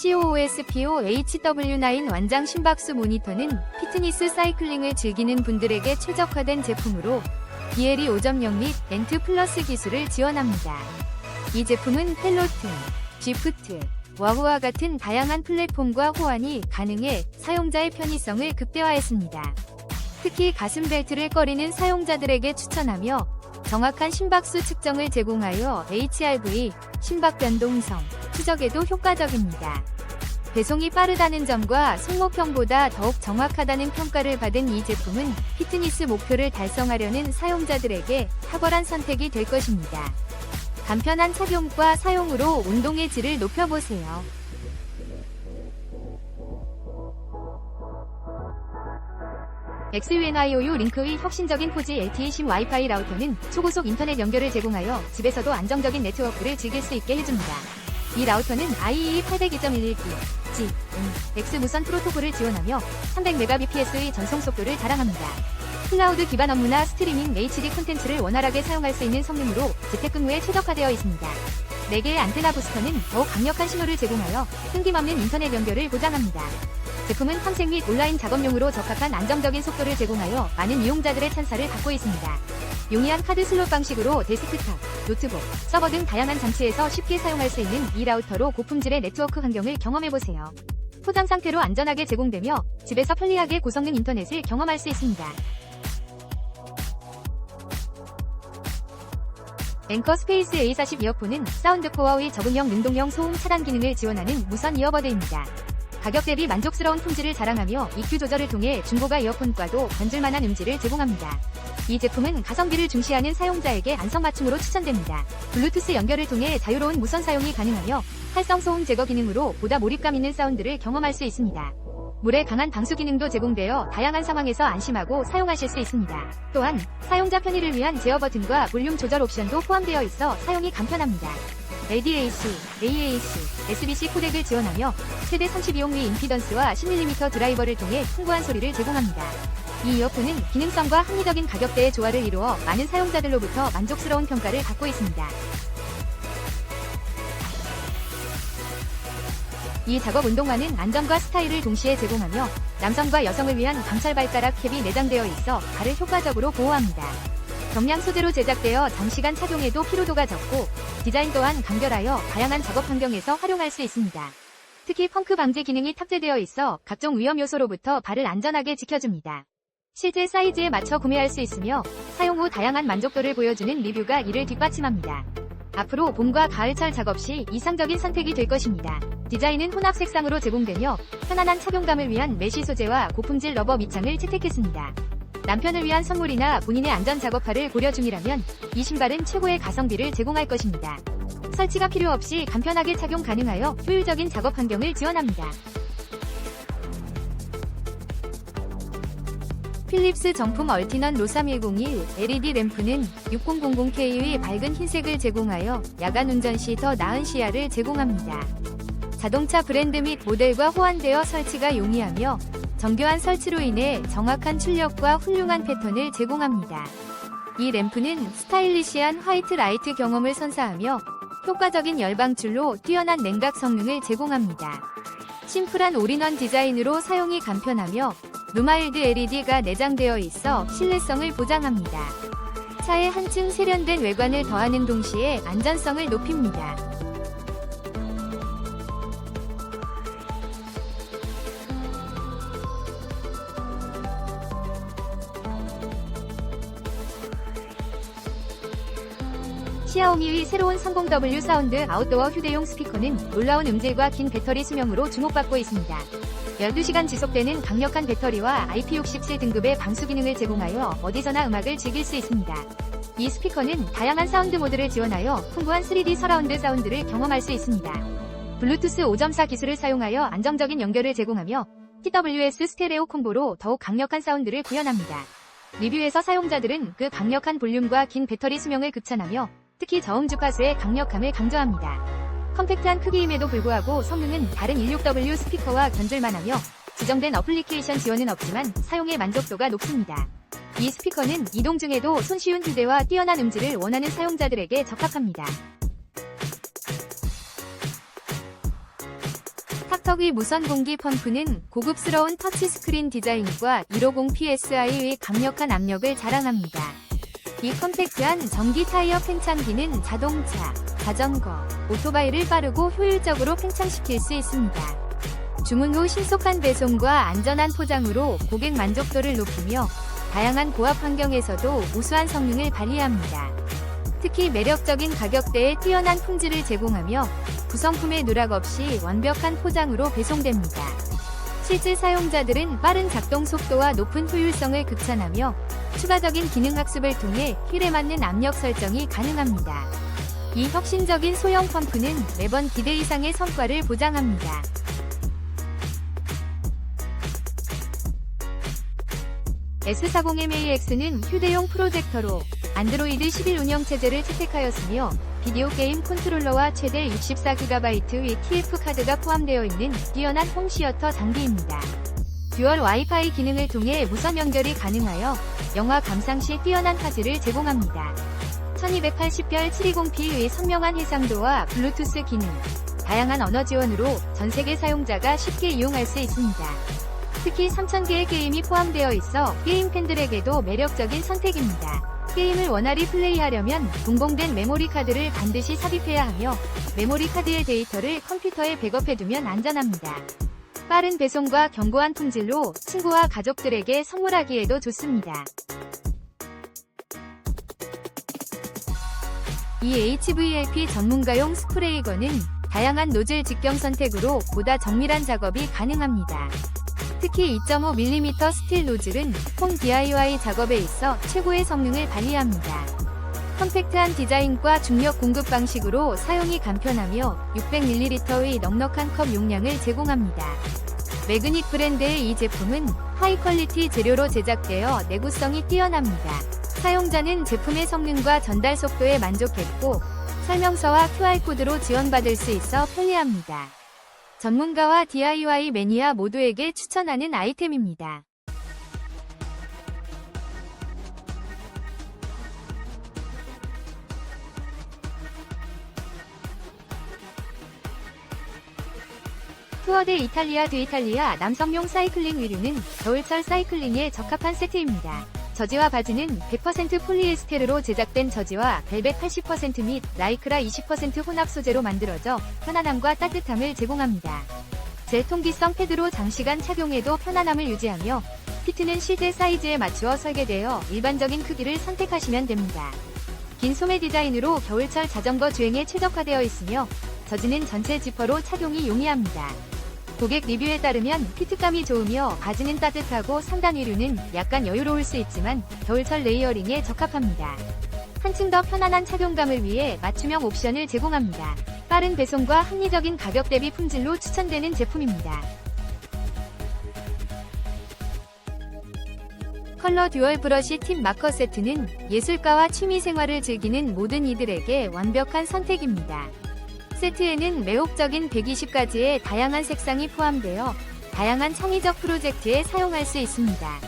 COOSPO HW9 완장 심박수 모니터는 피트니스 사이클링을 즐기는 분들에게 최적화된 제품으로 BLE 5.0 및 엔트 플러스 기술을 지원합니다. 이 제품은 펠로튼, 지프트, 와우와 같은 다양한 플랫폼과 호환이 가능해 사용자의 편의성을 극대화했습니다. 특히 가슴 벨트를 꺼리는 사용자들에게 추천하며 정확한 심박수 측정을 제공하여 HRV, 심박 변동성, 추적에도 효과적입니다. 배송이 빠르다는 점과 손목형보다 더욱 정확하다는 평가를 받은 이 제품은 피트니스 목표를 달성하려는 사용자들에게 탁월한 선택이 될 것입니다. 간편한 착용과 사용으로 운동의 질을 높여보세요. XUNIOU 링크의 혁신적인 포지 LTE 심 와이파이 라우터는 초고속 인터넷 연결을 제공하여 집에서도 안정적인 네트워크를 즐길 수 있게 해줍니다. 이 라우터는 IEEE 802.11b, G, N, X 무선 프로토콜을 지원하며 300mbps의 전송 속도를 자랑합니다. 클라우드 기반 업무나 스트리밍 HD 콘텐츠를 원활하게 사용할 수 있는 성능으로 재택근무에 최적화되어 있습니다. 4개의 안테나 부스터는 더욱 강력한 신호를 제공하여 끊김없는 인터넷 연결을 보장합니다. 제품은 탐색 및 온라인 작업용으로 적합한 안정적인 속도를 제공하여 많은 이용자들의 찬사를 받고 있습니다. 용이한 카드 슬롯 방식으로 데스크탑, 노트북, 서버 등 다양한 장치에서 쉽게 사용할 수 있는 이 라우터로 고품질의 네트워크 환경을 경험해보세요. 포장 상태로 안전하게 제공되며 집에서 편리하게 고성능 인터넷을 경험할 수 있습니다. 앵커 스페이스 A40 이어폰은 사운드 코어의 적응형 능동형 소음 차단 기능을 지원하는 무선 이어버드입니다. 가격 대비 만족스러운 품질을 자랑하며 EQ 조절을 통해 중고가 이어폰과도 변질만한 음질을 제공합니다. 이 제품은 가성비를 중시하는 사용자에게 안성맞춤으로 추천됩니다. 블루투스 연결을 통해 자유로운 무선 사용이 가능하며 활성 소음 제거 기능으로 보다 몰입감 있는 사운드를 경험할 수 있습니다. 물에 강한 방수 기능도 제공되어 다양한 상황에서 안심하고 사용하실 수 있습니다. 또한 사용자 편의를 위한 제어 버튼과 볼륨 조절 옵션도 포함되어 있어 사용이 간편합니다. LDAC, AAC, SBC 코덱을 지원하며 최대 32옴 미 임피던스와 10mm 드라이버를 통해 풍부한 소리를 제공합니다. 이 이어폰은 기능성과 합리적인 가격대의 조화를 이루어 많은 사용자들로부터 만족스러운 평가를 받고 있습니다. 이 작업 운동화는 안정과 스타일을 동시에 제공하며 남성과 여성을 위한 강철 발가락 캡이 내장되어 있어 발을 효과적으로 보호합니다. 경량 소재로 제작되어 장시간 착용해도 피로도가 적고 디자인 또한 간결하여 다양한 작업 환경에서 활용할 수 있습니다. 특히 펑크 방지 기능이 탑재되어 있어 각종 위험 요소로부터 발을 안전하게 지켜줍니다. 실제 사이즈에 맞춰 구매할 수 있으며 사용 후 다양한 만족도를 보여주는 리뷰가 이를 뒷받침합니다. 앞으로 봄과 가을철 작업 시 이상적인 선택이 될 것입니다. 디자인은 혼합 색상으로 제공되며 편안한 착용감을 위한 메쉬 소재와 고품질 러버 밑창을 채택했습니다. 남편을 위한 선물이나 본인의 안전 작업화를 고려 중이라면 이 신발은 최고의 가성비를 제공할 것입니다. 설치가 필요 없이 간편하게 착용 가능하여 효율적인 작업 환경을 지원합니다. 필립스 정품 얼티넌 로3101 LED 램프는 6000K의 밝은 흰색을 제공하여 야간 운전 시 더 나은 시야를 제공합니다. 자동차 브랜드 및 모델과 호환되어 설치가 용이하며 정교한 설치로 인해 정확한 출력과 훌륭한 패턴을 제공합니다. 이 램프는 스타일리시한 화이트 라이트 경험을 선사하며 효과적인 열방출로 뛰어난 냉각 성능을 제공합니다. 심플한 올인원 디자인으로 사용이 간편하며 루마일드 LED가 내장되어 있어 신뢰성을 보장합니다. 차에 한층 세련된 외관을 더하는 동시에 안전성을 높입니다. 시아오미의 새로운 30W 사운드 아웃도어 휴대용 스피커는 놀라운 음질과 긴 배터리 수명으로 주목받고 있습니다. 12시간 지속되는 강력한 배터리와 IP67 등급의 방수 기능을 제공하여 어디서나 음악을 즐길 수 있습니다. 이 스피커는 다양한 사운드 모드를 지원하여 풍부한 3D 서라운드 사운드를 경험할 수 있습니다. 블루투스 5.4 기술을 사용하여 안정적인 연결을 제공하며 TWS 스테레오 콤보로 더욱 강력한 사운드를 구현합니다. 리뷰에서 사용자들은 그 강력한 볼륨과 긴 배터리 수명을 극찬하며 특히 저음 주 파수의 강력함을 강조합니다. 컴팩트한 크기임에도 불구하고 성능은 다른 16W 스피커와 견줄만하며 지정된 어플리케이션 지원은 없지만 사용의 만족도가 높습니다. 이 스피커는 이동 중에도 손쉬운 휴대와 뛰어난 음질을 원하는 사용자들에게 적합합니다. 턱턱이 무선 공기 펌프는 고급스러운 터치스크린 디자인과 150 psi의 강력한 압력을 자랑합니다. 이 컴팩트한 전기 타이어 팽창기는 자동차, 자전거, 오토바이를 빠르고 효율적으로 팽창시킬 수 있습니다. 주문 후 신속한 배송과 안전한 포장으로 고객 만족도를 높이며 다양한 고압 환경에서도 우수한 성능을 발휘합니다. 특히 매력적인 가격대에 뛰어난 품질을 제공하며 구성품의 누락 없이 완벽한 포장으로 배송됩니다. 실제 사용자들은 빠른 작동 속도와 높은 효율성을 극찬하며 추가적인 기능 학습을 통해 휠에 맞는 압력 설정이 가능합니다. 이 혁신적인 소형 펌프는 매번 기대 이상의 성과를 보장합니다. S40MAX는 휴대용 프로젝터로 안드로이드 11 운영체제를 채택하였으며 비디오 게임 컨트롤러와 최대 64GB의 TF 카드가 포함되어 있는 뛰어난 홈시어터 장비입니다. 듀얼 와이파이 기능을 통해 무선 연결이 가능하여 영화 감상 시 뛰어난 화질을 제공합니다. 1280별 720p의 선명한 해상도와 블루투스 기능, 다양한 언어 지원으로 전 세계 사용자가 쉽게 이용할 수 있습니다. 특히 3000개의 게임이 포함되어 있어 게임 팬들에게도 매력적인 선택입니다. 게임을 원활히 플레이하려면 동봉된 메모리 카드를 반드시 삽입해야 하며 메모리 카드의 데이터를 컴퓨터에 백업해두면 안전합니다. 빠른 배송과 견고한 품질로 친구와 가족들에게 선물하기에도 좋습니다. 이 HVLP 전문가용 스프레이건은 다양한 노즐 직경 선택으로 보다 정밀한 작업이 가능합니다. 특히 2.5mm 스틸 노즐은 홈 DIY 작업에 있어 최고의 성능을 발휘합니다. 컴팩트한 디자인과 중력 공급 방식으로 사용이 간편하며 600ml의 넉넉한 컵 용량을 제공합니다. 매그닉 브랜드의 이 제품은 하이 퀄리티 재료로 제작되어 내구성이 뛰어납니다. 사용자는 제품의 성능과 전달 속도에 만족했고 설명서와 QR코드로 지원받을 수 있어 편리합니다. 전문가와 DIY 매니아 모두에게 추천하는 아이템입니다. 투어데 이탈리아 드 이탈리아 남성용 사이클링 의류는 겨울철 사이클링에 적합한 세트입니다. 저지와 바지는 100% 폴리에스테르로 제작된 저지와 벨벳 80%및 라이크라 20% 혼합 소재로 만들어져 편안함과 따뜻함을 제공합니다. 젤 통기성 패드로 장시간 착용해도 편안함을 유지하며 피트는 실제 사이즈에 맞추어 설계되어 일반적인 크기를 선택하시면 됩니다. 긴 소매 디자인으로 겨울철 자전거 주행에 최적화되어 있으며 저지는 전체 지퍼로 착용이 용이합니다. 고객 리뷰에 따르면 피트감이 좋으며 바지는 따뜻하고 상단 위류는 약간 여유로울 수 있지만 겨울철 레이어링에 적합합니다. 한층 더 편안한 착용감을 위해 맞춤형 옵션을 제공합니다. 빠른 배송과 합리적인 가격 대비 품질로 추천되는 제품입니다. 컬러 듀얼 브러쉬 팁 마커 세트는 예술가와 취미 생활을 즐기는 모든 이들에게 완벽한 선택입니다. 세트에는 매혹적인 120가지의 다양한 색상이 포함되어 다양한 창의적 프로젝트에 사용할 수 있습니다.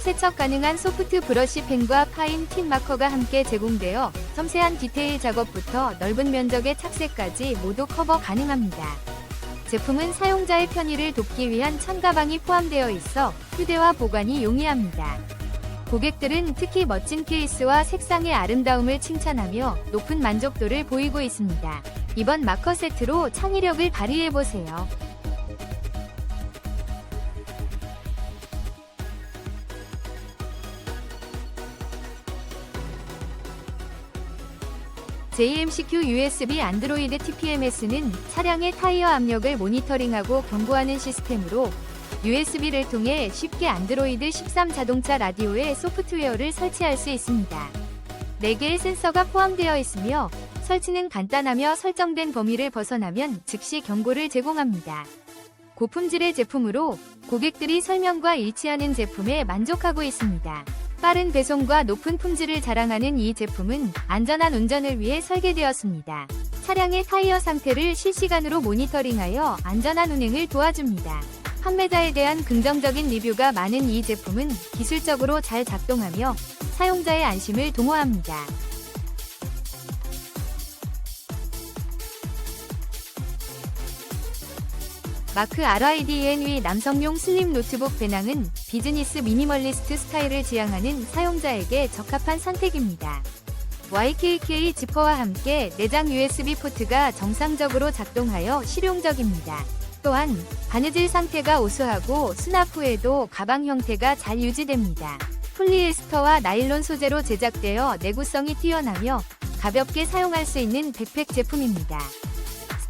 세척 가능한 소프트 브러쉬 펜과 파인 틴 마커가 함께 제공되어 섬세한 디테일 작업부터 넓은 면적의 착색까지 모두 커버 가능합니다. 제품은 사용자의 편의를 돕기 위한 천가방이 포함되어 있어 휴대와 보관이 용이합니다. 고객들은 특히 멋진 케이스와 색상의 아름다움을 칭찬하며 높은 만족도를 보이고 있습니다. 이번 마커 세트로 창의력을 발휘해보세요. JMCQ USB 안드로이드 TPMS는 차량의 타이어 압력을 모니터링하고 경고하는 시스템으로 USB를 통해 쉽게 안드로이드 13 자동차 라디오에 소프트웨어를 설치할 수 있습니다. 4개의 센서가 포함되어 있으며 설치는 간단하며 설정된 범위를 벗어나면 즉시 경고를 제공합니다. 고품질의 제품으로 고객들이 설명과 일치하는 제품에 만족하고 있습니다. 빠른 배송과 높은 품질을 자랑하는 이 제품은 안전한 운전을 위해 설계되었습니다. 차량의 타이어 상태를 실시간으로 모니터링하여 안전한 운행을 도와줍니다. 판매자에 대한 긍정적인 리뷰가 많은 이 제품은 기술적으로 잘 작동하며 사용자의 안심을 도모합니다. 마크 RIDNV 남성용 슬림 노트북 배낭은 비즈니스 미니멀리스트 스타일을 지향하는 사용자에게 적합한 선택입니다. YKK 지퍼와 함께 내장 USB 포트가 정상적으로 작동하여 실용적입니다. 또한 바느질 상태가 우수하고 수납 후에도 가방 형태가 잘 유지됩니다. 폴리에스터와 나일론 소재로 제작되어 내구성이 뛰어나며 가볍게 사용할 수 있는 백팩 제품입니다.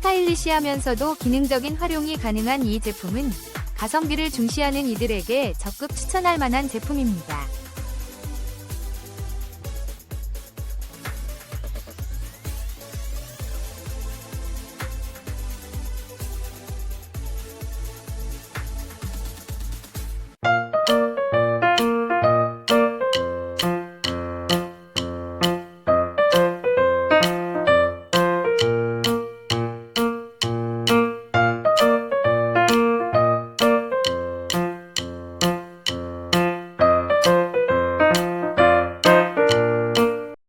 스타일리시하면서도 기능적인 활용이 가능한 이 제품은 가성비를 중시하는 이들에게 적극 추천할 만한 제품입니다.